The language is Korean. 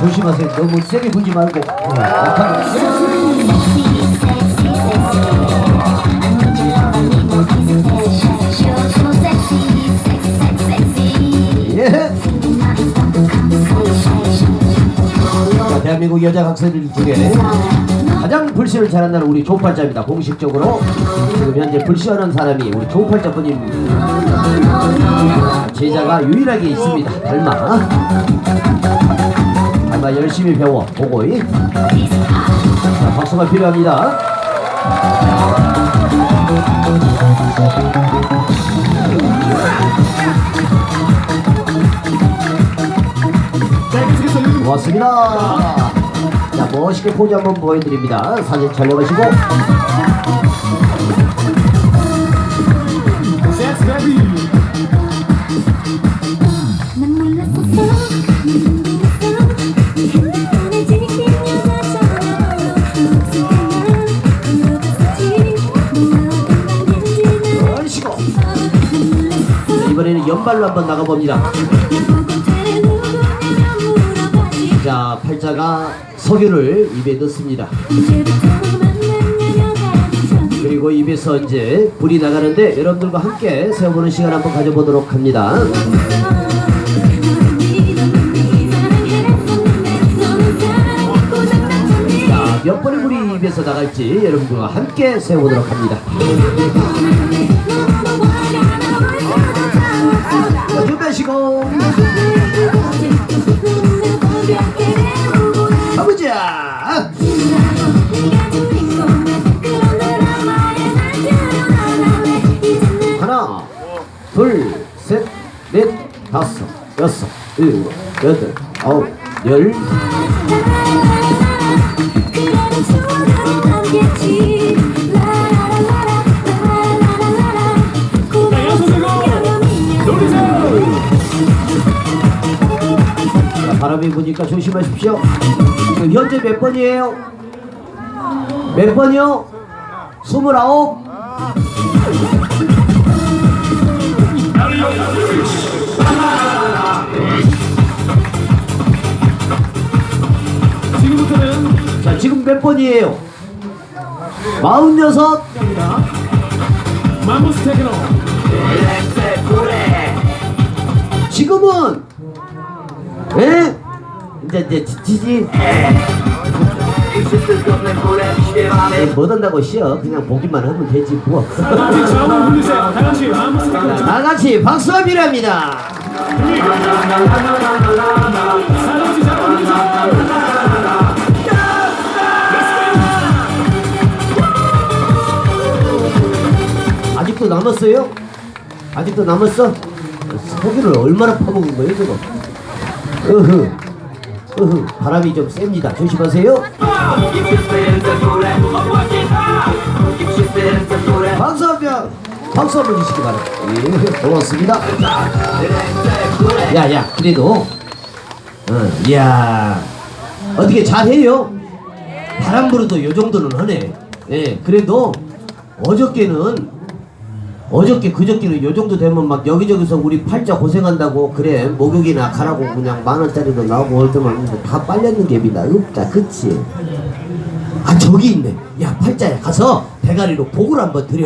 조심하세요. 너무 세게 불지 말고. 네, 대한민국 여자 학생들 중에 가장 불시를 잘한다는 우리 조팔자입니다. 공식적으로 지금 현재 불시하는 사람이 우리 조팔자뿐인 제자가 유일하게 있습니다. 닮아. 닮아 열심히 배워 보고. 자, 박수가 필요합니다. 고맙습니다. 자, 멋있게 포즈 한번 보여드립니다. 사진 촬영하시고. 이번에는 연발로 한번 나가봅니다. 자, 팔자가 석유를 입에 넣습니다. 그리고 입에서 이제 불이 나가는데 여러분들과 함께 세워보는 시간 한번 가져보도록 합니다. 자, 몇 번의 불이 입에서 나갈지 여러분들과 함께 세워보도록 합니다. 자, 준비하시고 다섯, 여섯, 일곱, 여덟, 아홉, 열. 자, 바람이 부니까 조심하십시오. 지금 현재 몇 번이에요? 몇 번이요? 스물아홉. 지금 몇 번이에요? 마흔여섯. 망고 스테이크로. 지금은 에? 이제 이제 지지 못 한다고 쉬어 그냥 보기만 하면 되지 뭐 다 같이 좌우로 흔드세요. 다 같이 망고 스테이크로. 자, 나같이 박수가 필요합니다 아직도 남았어요? 아직도 남았어? 소기를 얼마나 퍼먹은 거예요 저거 으흐 으흐 바람이 좀 셉니다 조심하세요 박수 한번 박수 한번 주시기 바랍니다 예, 고맙습니다 야야 그래도 어, 이야 어떻게 잘해요? 바람 불어도 요 정도는 하네 예 그래도 어저께는 어저께 그저께는 요 정도 되면 막 여기저기서 우리 팔자 고생한다고 그래. 목욕이나 가라고 그냥 만 원짜리도 나오고 올 때만 다 빨렸는 게입니다 없다 그치? 아 저기 있네. 야 팔자야 가서 대가리로 복을 한번 드려